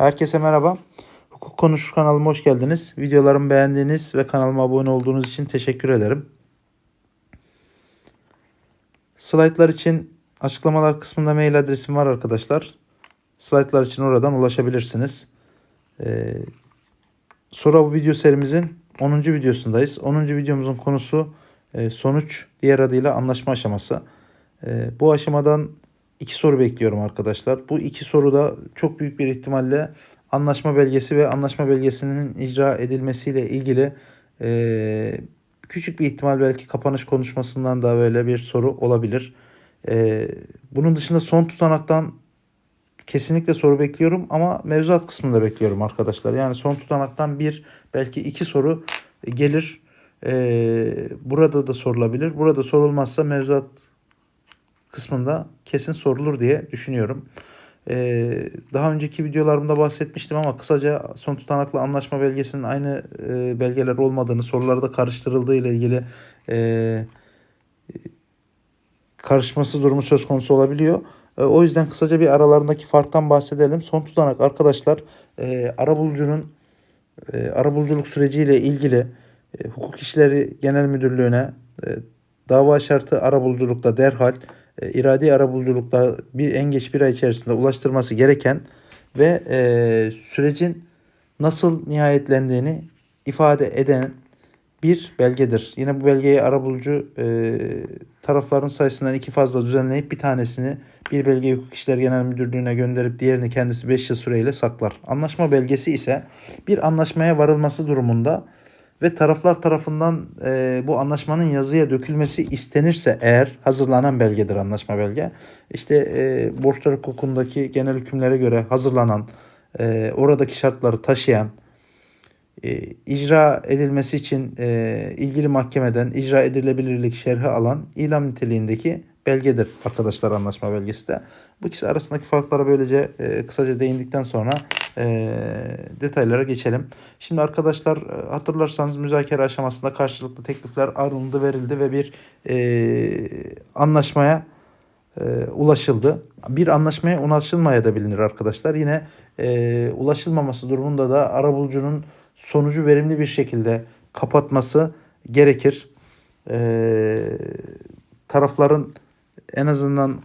Herkese merhaba. Hukuk Konuşur kanalıma hoş geldiniz. Videolarımı beğendiğiniz ve kanalıma abone olduğunuz için teşekkür ederim. Slaytlar için açıklamalar kısmında mail adresim var arkadaşlar. Slaytlar için oradan ulaşabilirsiniz. Ee, sonra bu video serimizin 10. videosundayız. 10. videomuzun konusu e, sonuç diğer adıyla anlaşma aşaması. E, bu aşamadan iki soru bekliyorum arkadaşlar. Bu iki soruda çok büyük bir ihtimalle anlaşma belgesi ve anlaşma belgesinin icra edilmesiyle ilgili e, küçük bir ihtimal belki kapanış konuşmasından da böyle bir soru olabilir. E, bunun dışında son tutanaktan kesinlikle soru bekliyorum ama mevzuat kısmında bekliyorum arkadaşlar. Yani son tutanaktan bir belki iki soru gelir. E, burada da sorulabilir. Burada sorulmazsa mevzuat kısmında kesin sorulur diye düşünüyorum. Ee, daha önceki videolarımda bahsetmiştim ama kısaca son tutanakla anlaşma belgesinin aynı e, belgeler olmadığını, sorularda karıştırıldığı ile ilgili e, karışması durumu söz konusu olabiliyor. E, o yüzden kısaca bir aralarındaki farktan bahsedelim. Son tutanak arkadaşlar e, arabulucunun e, arabuluculuk süreciyle ilgili e, Hukuk İşleri Genel Müdürlüğü'ne e, dava şartı arabuluculukta derhal iradi arabuluculukta bir en geç bir ay içerisinde ulaştırması gereken ve e, sürecin nasıl nihayetlendiğini ifade eden bir belgedir. Yine bu belgeyi arabulucu e, tarafların sayısından iki fazla düzenleyip bir tanesini bir belge hukuk işler genel müdürlüğüne gönderip diğerini kendisi 5 yıl süreyle saklar. Anlaşma belgesi ise bir anlaşmaya varılması durumunda ve taraflar tarafından e, bu anlaşmanın yazıya dökülmesi istenirse eğer hazırlanan belgedir anlaşma belge. İşte e, borçlar hukukundaki genel hükümlere göre hazırlanan, e, oradaki şartları taşıyan, e, icra edilmesi için e, ilgili mahkemeden icra edilebilirlik şerhi alan ilam niteliğindeki belgedir arkadaşlar anlaşma belgesi de. Bu ikisi arasındaki farklara böylece e, kısaca değindikten sonra e, detaylara geçelim. Şimdi arkadaşlar e, hatırlarsanız müzakere aşamasında karşılıklı teklifler arındı verildi ve bir e, anlaşmaya e, ulaşıldı. Bir anlaşmaya ulaşılmaya da bilinir arkadaşlar. Yine e, ulaşılmaması durumunda da arabulucunun sonucu verimli bir şekilde kapatması gerekir. E, tarafların en azından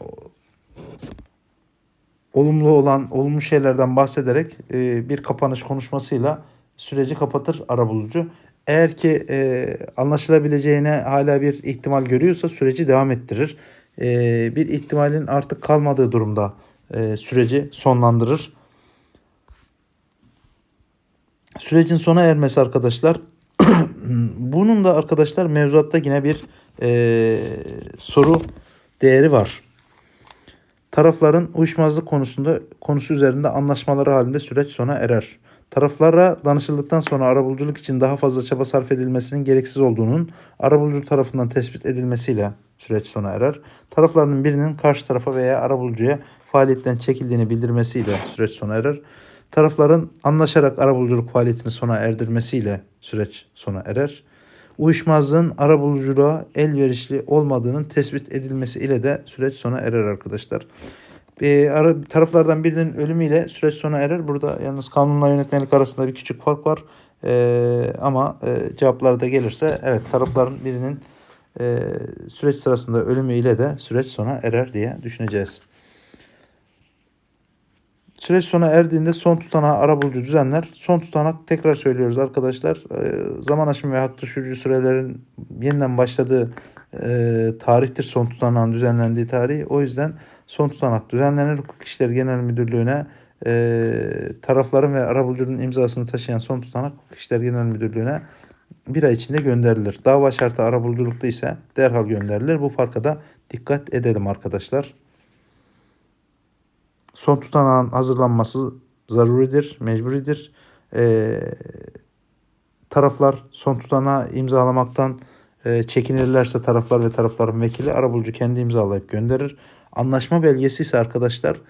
olumlu olan olumlu şeylerden bahsederek e, bir kapanış konuşmasıyla süreci kapatır arabulucu. Eğer ki e, anlaşılabileceğine hala bir ihtimal görüyorsa süreci devam ettirir. E, bir ihtimalin artık kalmadığı durumda e, süreci sonlandırır. Sürecin sona ermesi arkadaşlar. Bunun da arkadaşlar mevzuatta yine bir e, soru değeri var. Tarafların uyuşmazlık konusunda konusu üzerinde anlaşmaları halinde süreç sona erer. Taraflara danışıldıktan sonra arabuluculuk için daha fazla çaba sarf edilmesinin gereksiz olduğunun arabulucu tarafından tespit edilmesiyle süreç sona erer. Taraflarının birinin karşı tarafa veya arabulucuya faaliyetten çekildiğini bildirmesiyle süreç sona erer. Tarafların anlaşarak arabuluculuk faaliyetini sona erdirmesiyle süreç sona erer. Uyuşmazlığın arabuluculuğa elverişli olmadığının tespit edilmesi ile de süreç sona erer arkadaşlar. E, ara, taraflardan birinin ölümüyle süreç sona erer. Burada yalnız kanunla yönetmelik arasında bir küçük fark var. E, ama e, cevaplarda gelirse evet tarafların birinin e, süreç sırasında ölümüyle de süreç sona erer diye düşüneceğiz. Süreç sona erdiğinde son tutanağı arabulucu düzenler. Son tutanak tekrar söylüyoruz arkadaşlar. E, zaman aşımı ve hak düşürücü sürelerin yeniden başladığı e, tarihtir son tutanağın düzenlendiği tarih. O yüzden son tutanak düzenlenir. Hukuk İşleri Genel Müdürlüğü'ne e, tarafların ve arabulucunun imzasını taşıyan son tutanak Hukuk İşleri Genel Müdürlüğü'ne bir ay içinde gönderilir. Dava şartı arabuluculukta ise derhal gönderilir. Bu farka da dikkat edelim arkadaşlar. Son tutanağın hazırlanması zaruridir, mecburidir. Ee, taraflar son tutanağı imzalamaktan e, çekinirlerse taraflar ve tarafların vekili arabulucu kendi imzalayıp gönderir. Anlaşma belgesi ise arkadaşlar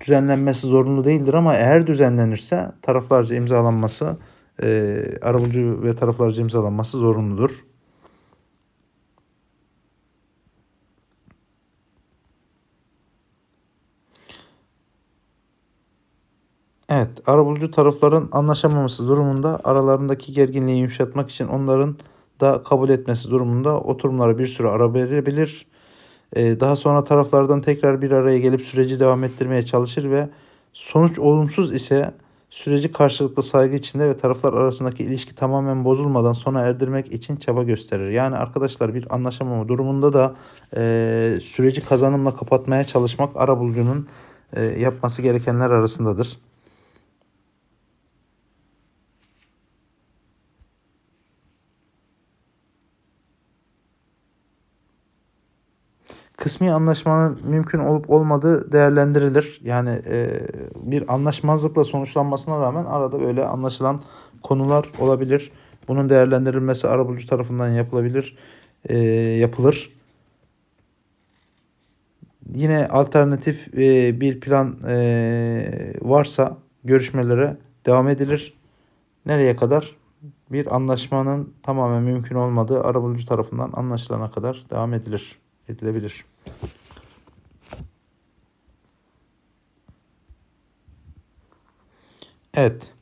düzenlenmesi zorunlu değildir ama eğer düzenlenirse taraflarca imzalanması e, arabulucu ve taraflarca imzalanması zorunludur. Evet, arabulucu tarafların anlaşamaması durumunda aralarındaki gerginliği yumuşatmak için onların da kabul etmesi durumunda oturumlara bir süre ara verebilir. Ee, daha sonra taraflardan tekrar bir araya gelip süreci devam ettirmeye çalışır ve sonuç olumsuz ise süreci karşılıklı saygı içinde ve taraflar arasındaki ilişki tamamen bozulmadan sona erdirmek için çaba gösterir. Yani arkadaşlar bir anlaşamama durumunda da e, süreci kazanımla kapatmaya çalışmak arabulucunun e, yapması gerekenler arasındadır. Kısmi anlaşmanın mümkün olup olmadığı değerlendirilir. Yani e, bir anlaşmazlıkla sonuçlanmasına rağmen arada böyle anlaşılan konular olabilir. Bunun değerlendirilmesi arabulucu tarafından yapılabilir, e, yapılır. Yine alternatif e, bir plan e, varsa görüşmelere devam edilir. Nereye kadar? Bir anlaşmanın tamamen mümkün olmadığı arabulucu tarafından anlaşılana kadar devam edilir edilebilir. Evet.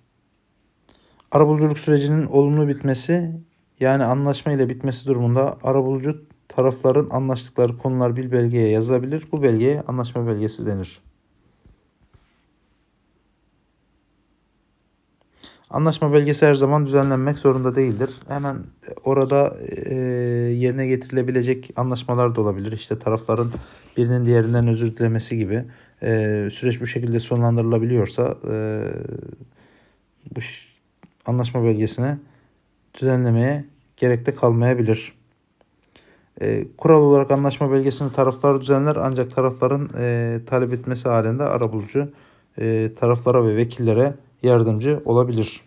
Arabuluculuk sürecinin olumlu bitmesi yani anlaşma ile bitmesi durumunda arabulucu tarafların anlaştıkları konular bir belgeye yazılabilir. Bu belgeye anlaşma belgesi denir. Anlaşma belgesi her zaman düzenlenmek zorunda değildir. Hemen orada e, yerine getirilebilecek anlaşmalar da olabilir. İşte tarafların birinin diğerinden özür dilemesi gibi. E, süreç bu şekilde sonlandırılabiliyorsa e, bu anlaşma belgesine düzenlemeye gerek de kalmayabilir. E, kural olarak anlaşma belgesini taraflar düzenler ancak tarafların e, talep etmesi halinde arabulucu e, taraflara ve vekillere yardımcı olabilir.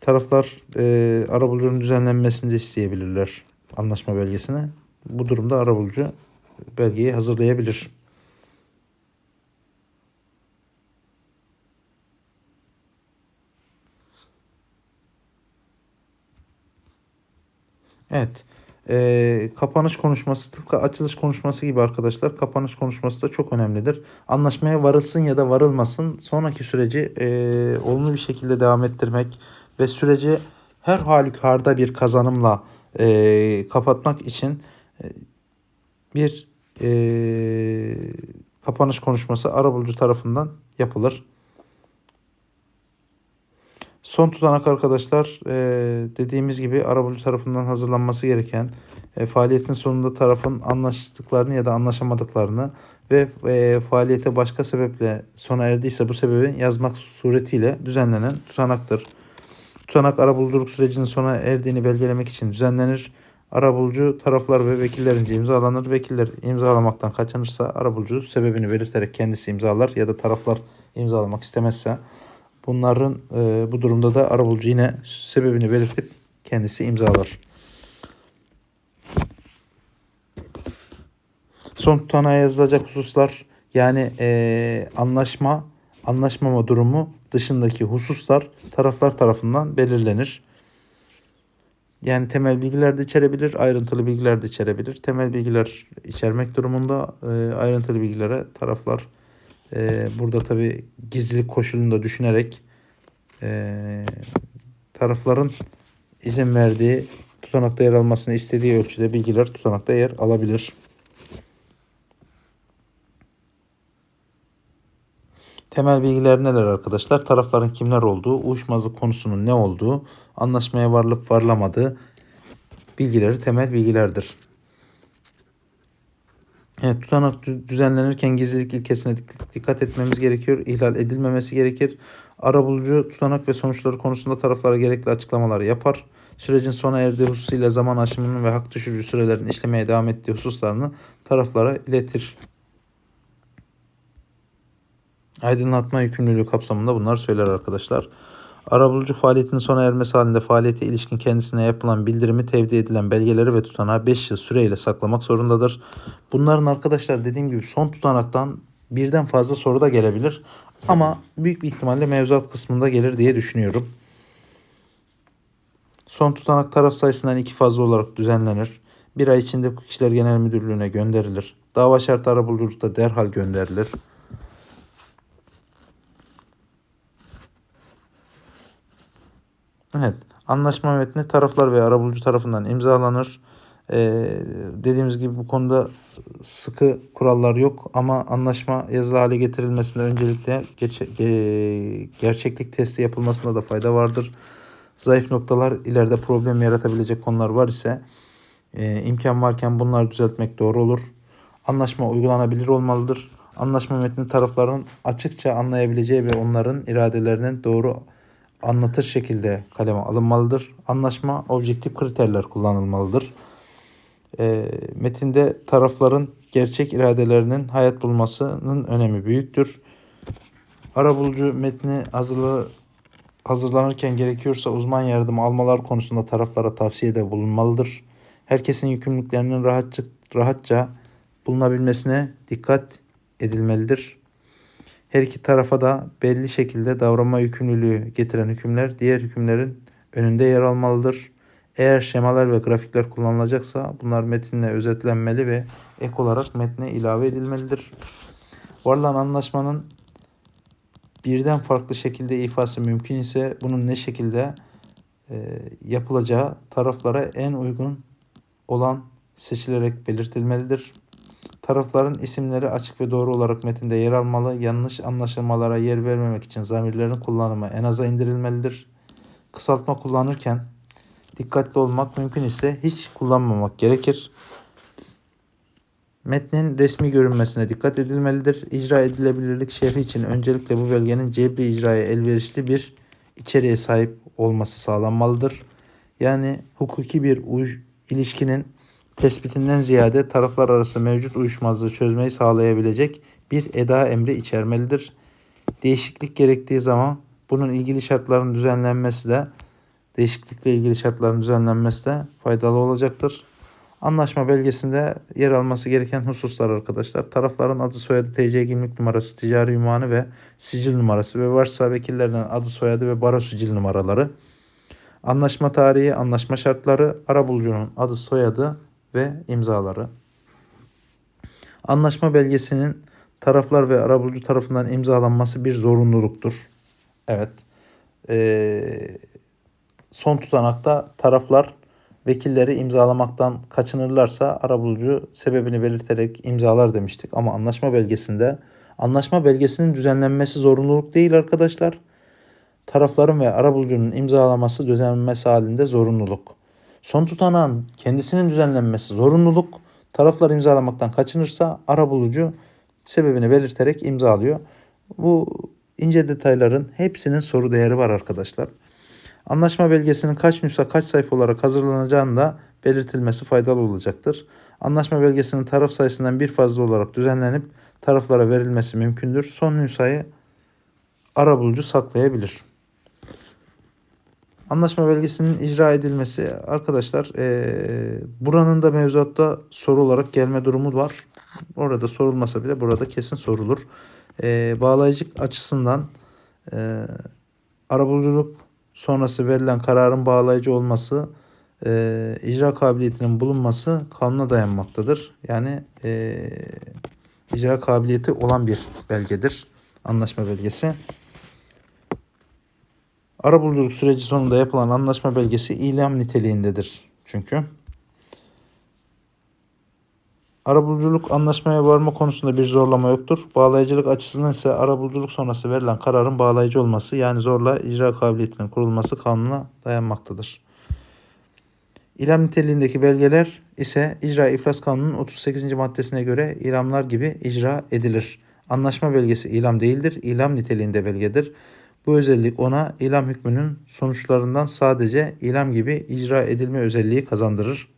Taraflar e, arabulucunun düzenlenmesini de isteyebilirler anlaşma belgesine. Bu durumda arabulucu belgeyi hazırlayabilir. Evet e, kapanış konuşması tıpkı açılış konuşması gibi arkadaşlar kapanış konuşması da çok önemlidir. Anlaşmaya varılsın ya da varılmasın sonraki süreci e, olumlu bir şekilde devam ettirmek ve süreci her halükarda bir kazanımla e, kapatmak için e, bir e, kapanış konuşması arabulucu tarafından yapılır. Son tutanak arkadaşlar e, dediğimiz gibi arabulucu tarafından hazırlanması gereken e, faaliyetin sonunda tarafın anlaştıklarını ya da anlaşamadıklarını ve e, faaliyete başka sebeple sona erdiyse bu sebebi yazmak suretiyle düzenlenen tutanaktır. Tutanak arabuluculuk sürecinin sona erdiğini belgelemek için düzenlenir. Arabulucu taraflar ve vekillerince imzalanır. Vekiller imzalamaktan kaçınırsa arabulucu sebebini belirterek kendisi imzalar ya da taraflar imzalamak istemezse Bunların e, bu durumda da arabulucu yine sebebini belirtip kendisi imzalar. Son tutanağa yazılacak hususlar yani e, anlaşma, anlaşmama durumu dışındaki hususlar taraflar tarafından belirlenir. Yani temel bilgiler de içerebilir, ayrıntılı bilgiler de içerebilir. Temel bilgiler içermek durumunda e, ayrıntılı bilgilere taraflar e, burada tabi gizlilik koşulunu da düşünerek e, tarafların izin verdiği tutanakta yer almasını istediği ölçüde bilgiler tutanakta yer alabilir. Temel bilgiler neler arkadaşlar? Tarafların kimler olduğu, uyuşmazlık konusunun ne olduğu, anlaşmaya varlıp varlamadığı bilgileri temel bilgilerdir. Evet, tutanak düzenlenirken gizlilik ilkesine dikkat etmemiz gerekiyor. İhlal edilmemesi gerekir. Arabulucu tutanak ve sonuçları konusunda taraflara gerekli açıklamalar yapar. Sürecin sona erdiği hususuyla zaman aşımının ve hak düşürücü sürelerin işlemeye devam ettiği hususlarını taraflara iletir. Aydınlatma yükümlülüğü kapsamında bunlar söyler arkadaşlar. Arabulucu faaliyetinin sona ermesi halinde faaliyete ilişkin kendisine yapılan bildirimi tevdi edilen belgeleri ve tutanağı 5 yıl süreyle saklamak zorundadır. Bunların arkadaşlar dediğim gibi son tutanaktan birden fazla soru da gelebilir. Ama büyük bir ihtimalle mevzuat kısmında gelir diye düşünüyorum. Son tutanak taraf sayısından iki fazla olarak düzenlenir. Bir ay içinde Hukuk İşleri Genel Müdürlüğü'ne gönderilir. Dava şartı arabuluculukta derhal gönderilir. Evet. Anlaşma metni taraflar ve arabulucu tarafından imzalanır. Ee, dediğimiz gibi bu konuda sıkı kurallar yok ama anlaşma yazılı hale getirilmesinde öncelikle geç, ge- gerçeklik testi yapılmasında da fayda vardır. Zayıf noktalar ileride problem yaratabilecek konular var ise e, imkan varken bunları düzeltmek doğru olur. Anlaşma uygulanabilir olmalıdır. Anlaşma metni tarafların açıkça anlayabileceği ve onların iradelerinin doğru anlatır şekilde kaleme alınmalıdır. Anlaşma objektif kriterler kullanılmalıdır. E, metinde tarafların gerçek iradelerinin hayat bulmasının önemi büyüktür. Arabulucu metni hazırlığı hazırlanırken gerekiyorsa uzman yardım almalar konusunda taraflara tavsiyede bulunmalıdır. Herkesin yükümlülüklerinin rahatça, rahatça bulunabilmesine dikkat edilmelidir. Her iki tarafa da belli şekilde davranma yükümlülüğü getiren hükümler diğer hükümlerin önünde yer almalıdır. Eğer şemalar ve grafikler kullanılacaksa bunlar metinle özetlenmeli ve ek olarak metne ilave edilmelidir. Varılan anlaşmanın birden farklı şekilde ifadesi mümkün ise bunun ne şekilde e, yapılacağı taraflara en uygun olan seçilerek belirtilmelidir. Tarafların isimleri açık ve doğru olarak metinde yer almalı. Yanlış anlaşılmalara yer vermemek için zamirlerin kullanımı en aza indirilmelidir. Kısaltma kullanırken dikkatli olmak mümkün ise hiç kullanmamak gerekir. Metnin resmi görünmesine dikkat edilmelidir. İcra edilebilirlik şerhi için öncelikle bu belgenin cebri icraya elverişli bir içeriğe sahip olması sağlanmalıdır. Yani hukuki bir ilişkinin tespitinden ziyade taraflar arası mevcut uyuşmazlığı çözmeyi sağlayabilecek bir eda emri içermelidir. Değişiklik gerektiği zaman bunun ilgili şartların düzenlenmesi de değişiklikle ilgili şartların düzenlenmesi de faydalı olacaktır. Anlaşma belgesinde yer alması gereken hususlar arkadaşlar. Tarafların adı soyadı, TC kimlik numarası, ticari ünvanı ve sicil numarası ve varsa vekillerden adı soyadı ve baro sicil numaraları. Anlaşma tarihi, anlaşma şartları, arabulucunun adı soyadı ve imzaları. Anlaşma belgesinin taraflar ve arabulucu tarafından imzalanması bir zorunluluktur. Evet. Ee, son tutanakta taraflar vekilleri imzalamaktan kaçınırlarsa arabulucu sebebini belirterek imzalar demiştik. Ama anlaşma belgesinde anlaşma belgesinin düzenlenmesi zorunluluk değil arkadaşlar. Tarafların ve arabulucunun imzalaması düzenlenmesi halinde zorunluluk. Son tutanağın kendisinin düzenlenmesi zorunluluk. Taraflar imzalamaktan kaçınırsa arabulucu sebebini belirterek imzalıyor. Bu ince detayların hepsinin soru değeri var arkadaşlar. Anlaşma belgesinin kaç nüsha kaç sayfa olarak hazırlanacağını da belirtilmesi faydalı olacaktır. Anlaşma belgesinin taraf sayısından bir fazla olarak düzenlenip taraflara verilmesi mümkündür. Son nüshayı arabulucu saklayabilir. Anlaşma belgesinin icra edilmesi arkadaşlar eee, buranın da mevzuatta soru olarak gelme durumu var. Orada sorulmasa bile burada kesin sorulur. Eee bağlayıcılık açısından eee arabuluculuk sonrası verilen kararın bağlayıcı olması e, icra kabiliyetinin bulunması kanuna dayanmaktadır. Yani e, icra kabiliyeti olan bir belgedir. Anlaşma belgesi. Arabuluculuk süreci sonunda yapılan anlaşma belgesi ilam niteliğindedir. Çünkü Arabuluculuk anlaşmaya varma konusunda bir zorlama yoktur. Bağlayıcılık açısından ise arabuluculuk sonrası verilen kararın bağlayıcı olması yani zorla icra kabiliyetinin kurulması kanuna dayanmaktadır. İlam niteliğindeki belgeler ise icra iflas kanunun 38. maddesine göre ilamlar gibi icra edilir. Anlaşma belgesi ilam değildir, ilam niteliğinde belgedir. Bu özellik ona ilam hükmünün sonuçlarından sadece ilam gibi icra edilme özelliği kazandırır.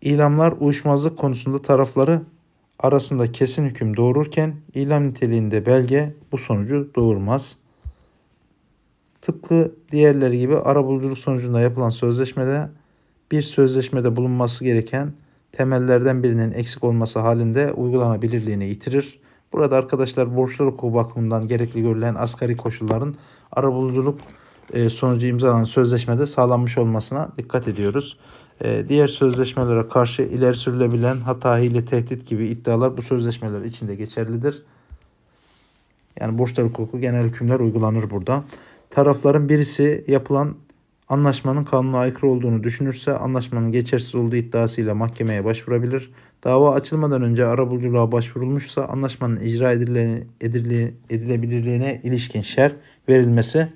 İlamlar uyuşmazlık konusunda tarafları arasında kesin hüküm doğururken ilam niteliğinde belge bu sonucu doğurmaz. Tıpkı diğerleri gibi arabuluculuk sonucunda yapılan sözleşmede bir sözleşmede bulunması gereken temellerden birinin eksik olması halinde uygulanabilirliğini yitirir. Burada arkadaşlar borçlar hukuku bakımından gerekli görülen asgari koşulların arabuluculuk e, sonucu imzalanan sözleşmede sağlanmış olmasına dikkat ediyoruz. E, diğer sözleşmelere karşı ileri sürülebilen hata, hile, tehdit gibi iddialar bu sözleşmeler içinde geçerlidir. Yani borçlar hukuku genel hükümler uygulanır burada. tarafların birisi yapılan anlaşmanın kanuna aykırı olduğunu düşünürse anlaşmanın geçersiz olduğu iddiasıyla mahkemeye başvurabilir. Dava açılmadan önce arabuluculuğa başvurulmuşsa anlaşmanın icra edile- edile- edilebilirliğine ilişkin şer verilmesi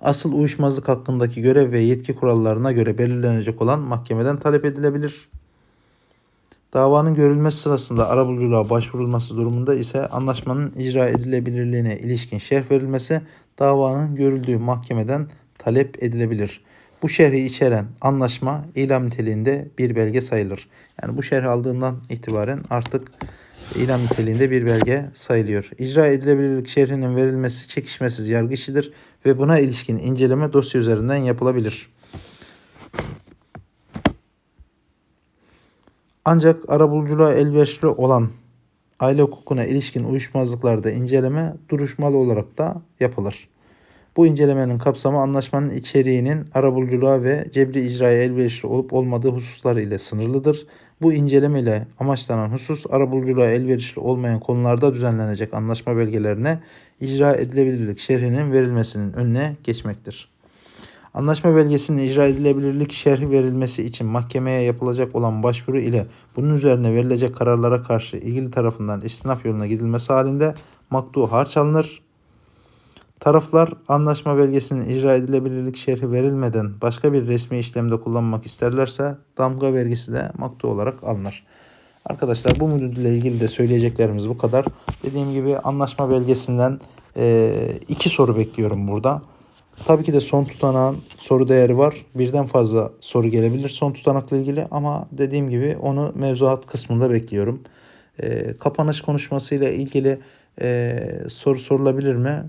asıl uyuşmazlık hakkındaki görev ve yetki kurallarına göre belirlenecek olan mahkemeden talep edilebilir. Davanın görülmesi sırasında arabuluculuğa başvurulması durumunda ise anlaşmanın icra edilebilirliğine ilişkin şerh verilmesi davanın görüldüğü mahkemeden talep edilebilir. Bu şerhi içeren anlaşma ilam niteliğinde bir belge sayılır. Yani bu şerh aldığından itibaren artık ilam niteliğinde bir belge sayılıyor. İcra edilebilirlik şerhinin verilmesi çekişmesiz yargı işidir ve buna ilişkin inceleme dosya üzerinden yapılabilir. Ancak arabuluculuğa elverişli olan aile hukukuna ilişkin uyuşmazlıklarda inceleme duruşmalı olarak da yapılır. Bu incelemenin kapsamı anlaşmanın içeriğinin arabuluculuğa ve cebri icraya elverişli olup olmadığı hususları ile sınırlıdır. Bu inceleme ile amaçlanan husus arabuluculuğa elverişli olmayan konularda düzenlenecek anlaşma belgelerine icra edilebilirlik şerhinin verilmesinin önüne geçmektir. Anlaşma belgesinin icra edilebilirlik şerhi verilmesi için mahkemeye yapılacak olan başvuru ile bunun üzerine verilecek kararlara karşı ilgili tarafından istinaf yoluna gidilmesi halinde maktu harç alınır. Taraflar anlaşma belgesinin icra edilebilirlik şerhi verilmeden başka bir resmi işlemde kullanmak isterlerse damga vergisi de maktu olarak alınır. Arkadaşlar bu müdürle ilgili de söyleyeceklerimiz bu kadar. Dediğim gibi anlaşma belgesinden e, iki soru bekliyorum burada. Tabii ki de son tutanağın soru değeri var. Birden fazla soru gelebilir son tutanakla ilgili ama dediğim gibi onu mevzuat kısmında bekliyorum. E, kapanış konuşmasıyla ilgili e, soru sorulabilir mi?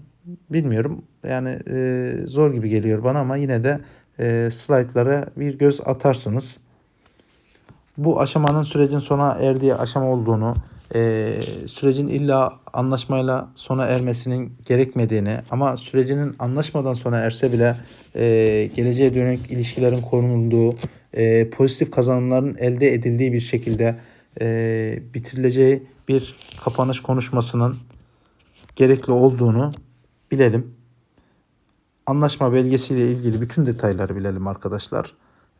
Bilmiyorum. Yani e, zor gibi geliyor bana ama yine de e, slaytlara bir göz atarsınız. Bu aşamanın sürecin sona erdiği aşama olduğunu, e, sürecin illa anlaşmayla sona ermesinin gerekmediğini ama sürecinin anlaşmadan sona erse bile e, geleceğe dönük ilişkilerin konulduğu, e, pozitif kazanımların elde edildiği bir şekilde e, bitirileceği bir kapanış konuşmasının gerekli olduğunu bilelim. Anlaşma belgesiyle ilgili bütün detayları bilelim arkadaşlar.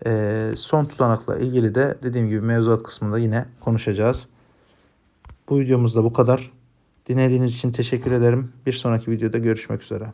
Ee, son tutanakla ilgili de dediğim gibi mevzuat kısmında yine konuşacağız. Bu videomuz da bu kadar. Dinlediğiniz için teşekkür ederim. Bir sonraki videoda görüşmek üzere.